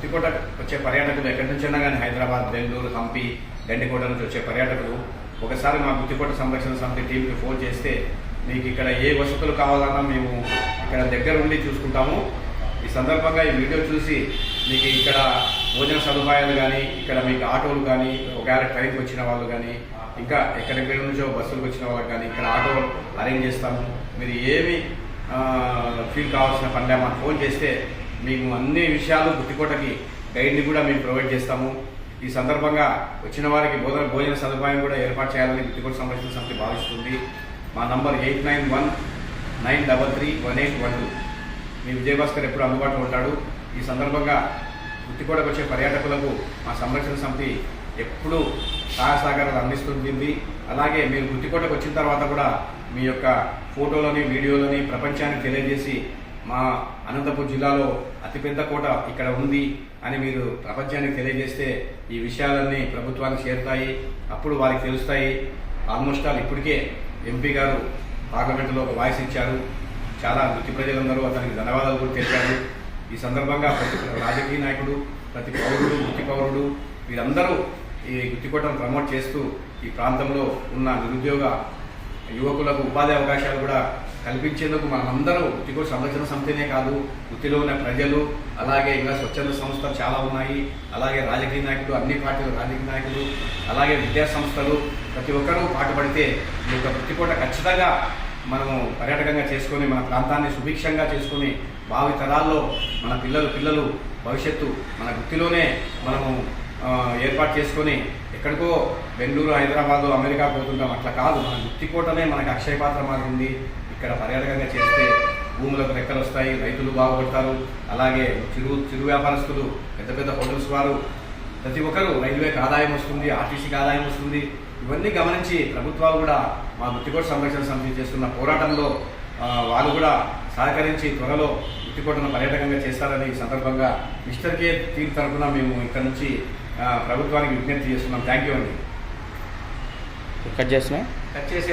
గుత్తికోట వచ్చే పర్యాటకులు ఎక్కడి నుంచి ఉన్నా కానీ హైదరాబాద్ బెంగళూరు హంపి గండికోట నుంచి వచ్చే పర్యాటకులు ఒకసారి మా గుత్తికోట సంరక్షణ సమితి టీంకి ఫోన్ చేస్తే మీకు ఇక్కడ ఏ వసతులు కావాలన్నా మేము ఇక్కడ దగ్గర ఉండి చూసుకుంటాము. ఈ సందర్భంగా ఈ వీడియో చూసి మీకు ఇక్కడ భోజన సదుపాయాలు కానీ ఇక్కడ మీకు ఆటోలు కానీ ఒకవేళ ట్రైన్కి వచ్చిన వాళ్ళు కానీ ఇంకా ఎక్కడెక్కడి నుంచో బస్సులకు వచ్చిన వాళ్ళకి కానీ ఇక్కడ ఆటో అరేంజ్ చేస్తాము. మీరు ఏమి ఫీల్ కావాల్సిన పనిలే మాకు ఫోన్ చేస్తే మీకు అన్ని విషయాలు గుత్తికోటకి గైడ్ని కూడా మేము ప్రొవైడ్ చేస్తాము. ఈ సందర్భంగా వచ్చిన వారికి భోజన భోజన సదుపాయం కూడా ఏర్పాటు చేయాలని గుత్తికోట సంరక్షణ సమితి భావిస్తుంది. మా number eight nine one nine double three one eight one two. మీ విజయభాస్కర్ ఎప్పుడు అందుబాటులో ఉంటాడు. ఈ సందర్భంగా గుత్తికోటకు వచ్చే పర్యాటకులకు మా సంరక్షణ సమితి ఎప్పుడూ సహాయ సహకారాలు అందిస్తుంది. అలాగే మీరు గుత్తికోటకు వచ్చిన తర్వాత కూడా మీ యొక్క ఫోటోలని వీడియోలని ప్రపంచానికి తెలియజేసి మా అనంతపూర్ జిల్లాలో అతిపెద్ద కోట ఇక్కడ ఉంది అని మీరు ప్రపంచానికి తెలియజేస్తే ఈ విషయాలన్నీ ప్రభుత్వానికి చేరుతాయి అప్పుడు వారికి తెలుస్తాయి. ఆల్మోస్ట్ ఆల్ ఇప్పటికే ఎంపీ గారు పార్లమెంటులో ఒక వాయిస్ ఇచ్చారు. చాలా వృత్తి ప్రజలందరూ అతనికి ధన్యవాదాలు కూడా తెలిపారు. ఈ సందర్భంగా ప్రతి రాజకీయ నాయకుడు ప్రతి పౌరుడు మృతి పౌరుడు వీరందరూ ఈ గుత్తికోటను ప్రమోట్ చేస్తూ ఈ ప్రాంతంలో ఉన్న నిరుద్యోగ యువకులకు ఉపాధి అవకాశాలు కూడా కల్పించేందుకు మనమందరూ వృత్తికోట సంరక్షణ సంస్థనే కాదు వృత్తిలో ఉన్న ప్రజలు అలాగే ఇంకా స్వచ్ఛంద సంస్థలు చాలా ఉన్నాయి. అలాగే రాజకీయ నాయకులు అన్ని పార్టీల రాజకీయ నాయకులు అలాగే విద్యా సంస్థలు. ప్రతి ఒక్కరూ పాటుపడితే ఈ యొక్క వృత్తిపూట ఖచ్చితంగా మనము పర్యాటకంగా చేసుకొని మన ప్రాంతాన్ని సుభిక్షంగా చేసుకొని భావి తరాల్లో మన పిల్లలు పిల్లలు భవిష్యత్తు మన వృత్తిలోనే మనము ఏర్పాటు చేసుకొని ఎక్కడికో బెంగళూరు హైదరాబాదు అమెరికా పోతుంటాం. అట్లా కాదు. మన గుత్తికోటనే మనకు అక్షయ పాత్ర మారింది ఇక్కడ పర్యాటకంగా చేస్తే భూములకు రెక్కలు వస్తాయి రైతులు బాగుపడతారు. అలాగే చిరు చిరు వ్యాపారస్తులు పెద్ద పెద్ద హోటల్స్ వారు ప్రతి ఒక్కరూ రైల్వేకి ఆదాయం వస్తుంది ఆర్టీసీకి ఆదాయం వస్తుంది. ఇవన్నీ గమనించి ప్రభుత్వాలు కూడా మా వృత్తికోట సంరక్షణ సమితి చేస్తున్న పోరాటంలో వాళ్ళు కూడా సహకరించి త్వరలో గుత్తికోటను పర్యాటకంగా చేస్తారని సందర్భంగా మిస్టర్ కే టీం తరఫున మేము ఇక్కడ నుంచి ప్రభుత్వానికి విజ్ఞప్తి చేస్తున్నాం. థ్యాంక్ యూ అండి. కట్ చేస్తున్నా కట్ చేసే